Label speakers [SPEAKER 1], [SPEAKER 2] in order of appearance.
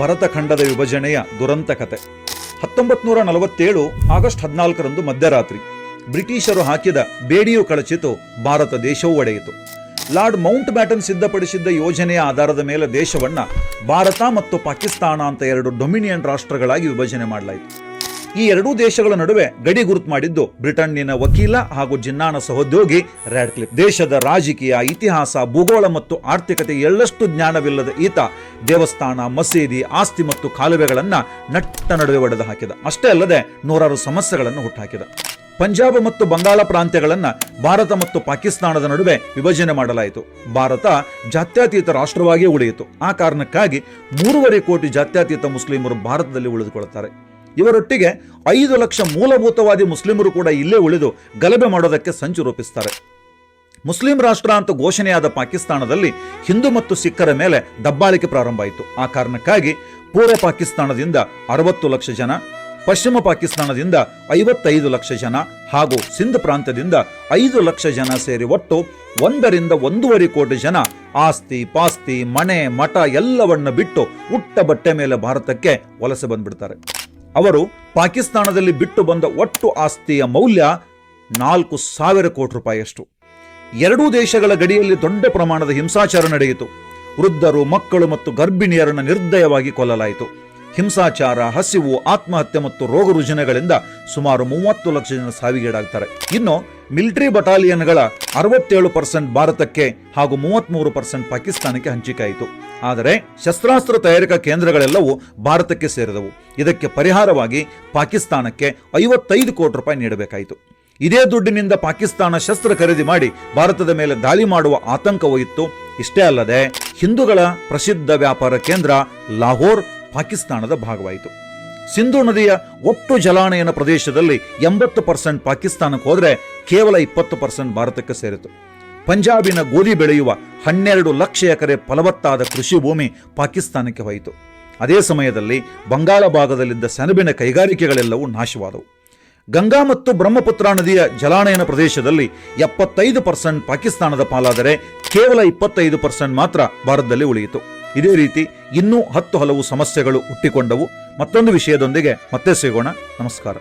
[SPEAKER 1] ಭರತಖಂಡದ ವಿಭಜನೆಯ ದುರಂತ ಕತೆ. ಹತ್ತೊಂಬತ್ತು ನೂರ ನಲವತ್ತೇಳು ಆಗಸ್ಟ್ ಹದಿನಾಲ್ಕರಂದು ಮಧ್ಯರಾತ್ರಿ, ಬ್ರಿಟಿಷರು ಹಾಕಿದ ಬೇಡಿಯು ಕಳಚಿತು ಭಾರತ ದೇಶವೂ ಒಡೆಯಿತು. ಲಾರ್ಡ್ ಮೌಂಟ್ ಬ್ಯಾಟನ್ ಸಿದ್ಧಪಡಿಸಿದ್ದ ಯೋಜನೆಯ ಆಧಾರದ ಮೇಲೆ ದೇಶವನ್ನ ಭಾರತ ಮತ್ತು ಪಾಕಿಸ್ತಾನ ಅಂತ ಎರಡು ಡೊಮಿನಿಯನ್ ರಾಷ್ಟ್ರಗಳಾಗಿ ವಿಭಜನೆ ಮಾಡಲಾಯಿತು. ಈ ಎರಡೂ ದೇಶಗಳ ನಡುವೆ ಗಡಿ ಗುರುತು ಮಾಡಿದ್ದು ಬ್ರಿಟನ್ನಿನ ವಕೀಲ ಹಾಗೂ ಜಿನ್ನಾನ ಸಹೋದ್ಯೋಗಿ ರ್ಯಾಡ್ಕ್ಲಿಫ್. ದೇಶದ ರಾಜಕೀಯ ಇತಿಹಾಸ, ಭೂಗೋಳ ಮತ್ತು ಆರ್ಥಿಕತೆ ಎಳ್ಳಷ್ಟು ಜ್ಞಾನವಿಲ್ಲದ ಈತ ದೇವಸ್ಥಾನ, ಮಸೀದಿ, ಆಸ್ತಿ ಮತ್ತು ಕಾಲುವೆಗಳನ್ನ ನಟ್ಟ ನಡುವೆ ಒಡೆದು ಹಾಕಿದ. ಅಷ್ಟೇ ಅಲ್ಲದೆ ನೂರಾರು ಸಮಸ್ಯೆಗಳನ್ನು ಹುಟ್ಟುಹಾಕಿದ ಪಂಜಾಬ್ ಮತ್ತು ಬಂಗಾಳ ಪ್ರಾಂತ್ಯಗಳನ್ನ ಭಾರತ ಮತ್ತು ಪಾಕಿಸ್ತಾನದ ನಡುವೆ ವಿಭಜನೆ ಮಾಡಲಾಯಿತು. ಭಾರತ ಜಾತ್ಯತೀತ ರಾಷ್ಟ್ರವಾಗಿಯೇ ಉಳಿಯಿತು. ಆ ಕಾರಣಕ್ಕಾಗಿ ಮೂರುವರೆ ಕೋಟಿ ಜಾತ್ಯತೀತ ಮುಸ್ಲಿಮರು ಭಾರತದಲ್ಲಿ ಉಳಿದುಕೊಳ್ಳುತ್ತಾರೆ. ಇವರೊಟ್ಟಿಗೆ ಐದು ಲಕ್ಷ ಮೂಲಭೂತವಾದಿ ಮುಸ್ಲಿಮರು ಕೂಡ ಇಲ್ಲೇ ಉಳಿದು ಗಲಭೆ ಮಾಡೋದಕ್ಕೆ ಸಂಚು ರೂಪಿಸ್ತಾರೆ. ಮುಸ್ಲಿಂ ರಾಷ್ಟ್ರ ಅಂತ ಘೋಷಣೆಯಾದ ಪಾಕಿಸ್ತಾನದಲ್ಲಿ ಹಿಂದೂ ಮತ್ತು ಸಿಖ್ಖರ ಮೇಲೆ ದಬ್ಬಾಳಿಕೆ ಪ್ರಾರಂಭ ಆಯಿತು. ಆ ಕಾರಣಕ್ಕಾಗಿ ಪೂರ್ವ ಪಾಕಿಸ್ತಾನದಿಂದ ಅರವತ್ತು ಲಕ್ಷ ಜನ, ಪಶ್ಚಿಮ ಪಾಕಿಸ್ತಾನದಿಂದ ಐವತ್ತೈದು ಲಕ್ಷ ಜನ ಹಾಗೂ ಸಿಂಧ್ ಪ್ರಾಂತ್ಯದಿಂದ ಐದು ಲಕ್ಷ ಜನ ಸೇರಿ ಒಟ್ಟು ಒಂದರಿಂದ ಒಂದೂವರೆ ಕೋಟಿ ಜನ ಆಸ್ತಿ, ಪಾಸ್ತಿ, ಮನೆ, ಮಠ ಎಲ್ಲವನ್ನ ಬಿಟ್ಟು ಉಟ್ಟ ಬಟ್ಟೆ ಮೇಲೆ ಭಾರತಕ್ಕೆ ವಲಸೆ ಬಂದ್ಬಿಡ್ತಾರೆ. ಅವರು ಪಾಕಿಸ್ತಾನದಲ್ಲಿ ಬಿಟ್ಟು ಬಂದ ಒಟ್ಟು ಆಸ್ತಿಯ ಮೌಲ್ಯ ನಾಲ್ಕು ಸಾವಿರ ಕೋಟಿ ರೂಪಾಯಿಯಷ್ಟು. ಎರಡೂ ದೇಶಗಳ ಗಡಿಯಲ್ಲಿ ದೊಡ್ಡ ಪ್ರಮಾಣದ ಹಿಂಸಾಚಾರ ನಡೆಯಿತು. ವೃದ್ಧರು, ಮಕ್ಕಳು ಮತ್ತು ಗರ್ಭಿಣಿಯರನ್ನು ನಿರ್ದಯವಾಗಿ ಕೊಲ್ಲಲಾಯಿತು. ಹಿಂಸಾಚಾರ, ಹಸಿವು, ಆತ್ಮಹತ್ಯೆ ಮತ್ತು ರೋಗ ರುಜಿನಗಳಿಂದ ಸುಮಾರು ಮೂವತ್ತು ಲಕ್ಷ ಜನ ಸಾವಿಗೀಡಾಗ್ತಾರೆ. ಇನ್ನು ಮಿಲಿಟರಿ ಬಟಾಲಿಯನ್ಗಳ ಅರವತ್ತೇಳು ಪರ್ಸೆಂಟ್ ಭಾರತಕ್ಕೆ ಹಾಗೂ ಮೂವತ್ಮೂರು ಪರ್ಸೆಂಟ್ ಪಾಕಿಸ್ತಾನಕ್ಕೆ ಹಂಚಿಕೆಯಾಯಿತು. ಆದರೆ ಶಸ್ತ್ರಾಸ್ತ್ರ ತಯಾರಿಕಾ ಕೇಂದ್ರಗಳೆಲ್ಲವೂ ಭಾರತಕ್ಕೆ ಸೇರಿದವು. ಇದಕ್ಕೆ ಪರಿಹಾರವಾಗಿ ಪಾಕಿಸ್ತಾನಕ್ಕೆ ಐವತ್ತೈದು ಕೋಟಿ ರೂಪಾಯಿ ನೀಡಬೇಕಾಯಿತು. ಇದೇ ದುಡ್ಡಿನಿಂದ ಪಾಕಿಸ್ತಾನ ಶಸ್ತ್ರ ಖರೀದಿ ಮಾಡಿ ಭಾರತದ ಮೇಲೆ ದಾಳಿ ಮಾಡುವ ಆತಂಕವೂ ಇತ್ತು. ಇಷ್ಟೇ ಅಲ್ಲದೆ ಹಿಂದೂಗಳ ಪ್ರಸಿದ್ಧ ವ್ಯಾಪಾರ ಕೇಂದ್ರ ಲಾಹೋರ್ ಪಾಕಿಸ್ತಾನದ ಭಾಗವಾಯಿತು. ಸಿಂಧೂ ನದಿಯ ಒಟ್ಟು ಜಲಾನಯನ ಪ್ರದೇಶದಲ್ಲಿ ಎಂಬತ್ತು ಪರ್ಸೆಂಟ್ ಪಾಕಿಸ್ತಾನಕ್ಕೆ ಹೋದರೆ ಕೇವಲ ಇಪ್ಪತ್ತು ಪರ್ಸೆಂಟ್ ಭಾರತಕ್ಕೆ ಸೇರಿತು. ಪಂಜಾಬಿನ ಗೋಧಿ ಬೆಳೆಯುವ ಹನ್ನೆರಡು ಲಕ್ಷ ಎಕರೆ ಫಲವತ್ತಾದ ಕೃಷಿ ಭೂಮಿ ಪಾಕಿಸ್ತಾನಕ್ಕೆ ಹೋಯಿತು. ಅದೇ ಸಮಯದಲ್ಲಿ ಬಂಗಾಳ ಭಾಗದಲ್ಲಿದ್ದ ಸೆಣಬಿನ ಕೈಗಾರಿಕೆಗಳೆಲ್ಲವೂ ನಾಶವಾದವು. ಗಂಗಾ ಮತ್ತು ಬ್ರಹ್ಮಪುತ್ರ ನದಿಯ ಜಲಾನಯನ ಪ್ರದೇಶದಲ್ಲಿ ಎಪ್ಪತ್ತೈದು ಪರ್ಸೆಂಟ್ ಪಾಕಿಸ್ತಾನದ ಪಾಲಾದರೆ ಕೇವಲ ಇಪ್ಪತ್ತೈದು ಪರ್ಸೆಂಟ್ ಮಾತ್ರ ಭಾರತದಲ್ಲಿ ಉಳಿಯಿತು. ಇದೇ ರೀತಿ ಇನ್ನೂ ಹತ್ತು ಹಲವು ಸಮಸ್ಯೆಗಳು ಹುಟ್ಟಿಕೊಂಡವು. ಮತ್ತೊಂದು ವಿಷಯದೊಂದಿಗೆ ಮತ್ತೆ ಸಿಗೋಣ. ನಮಸ್ಕಾರ.